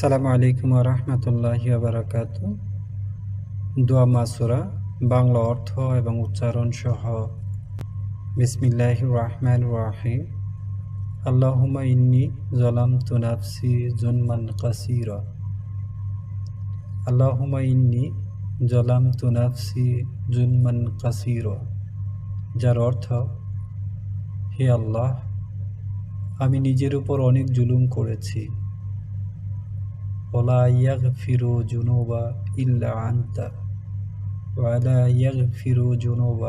আসসালামু আলাইকুম রহমতুল্লাহ বারাকাত। দোয়া মাসুরা বাংলা অর্থ এবং উচ্চারণ সহ। বিসমিল্লাহ রহমান রাহিম। আল্লাহুমা ইন্নি জলাম তুনাফসি জুনমান কাসিরা। আল্লাহুমা ইন্নি জলাম তুনাফসি জুনমান কাসির। যার অর্থ, হে আল্লাহ, আমি নিজের উপর অনেক জুলুম করেছি। ولا يغفر جنوب إلا أنت ولا يغفر جنوب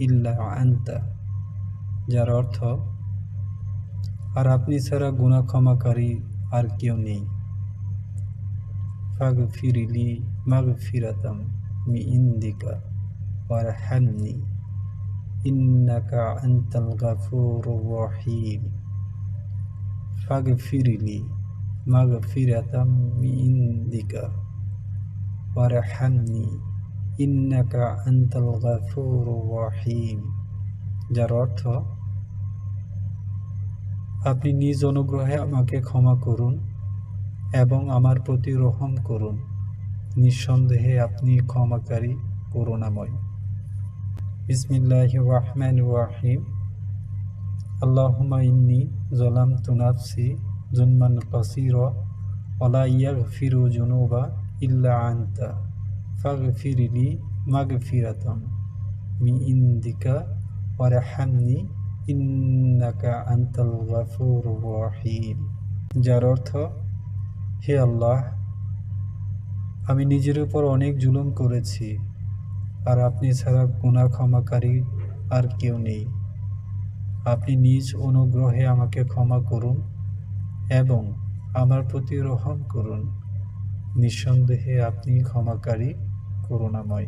إلا أنت যার অর্থ আর আপনি ছাড়া গুনাহ ক্ষমাকারী আর কেউ নেই ফাগফিরলি মাগফিরাতাম মি ইন্দিকা ওয়ারহামনি ইন্নাকা আনতাল গাফুরুর রহিম ফাগফিরলি মাগফিরাতাম মিন ইন্দিকা ওয়ারহামনি ইন্নাকা আনতাল গাফুরুর রহিম যার অর্থ, আপনি নিজ অনুগ্রহে আমাকে ক্ষমা করুন এবং আমার প্রতি রহম করুন। নিঃসন্দেহে আপনি ক্ষমাকারী, করুণাময়। বিসমিল্লাহ রহমান রাহিম। আল্লাহুমা ইন্নি জলাম তুনাফসি জুনমান কাসির ওলা ইয়াগফিরু জুনুবা ইল্লা আনতা, ফাগফিরলি মাগফিরাতাম মি ইন্দিকা ওয়ারহামনি ইন্নাকা আনতাল গাফুরুর রহিম। যার অর্থ, হে আল্লাহ, আমি নিজের উপর অনেক জুলুম করেছি, আর আপনি ছাড়া গুনাহ ক্ষমাকারী আর কেউ নেই। আপনি নিজ অনুগ্রহে আমাকে ক্ষমা করুন এবং আমার প্রতি রহম করুন। নিঃসন্দেহে আপনি ক্ষমাকারী করুণাময়।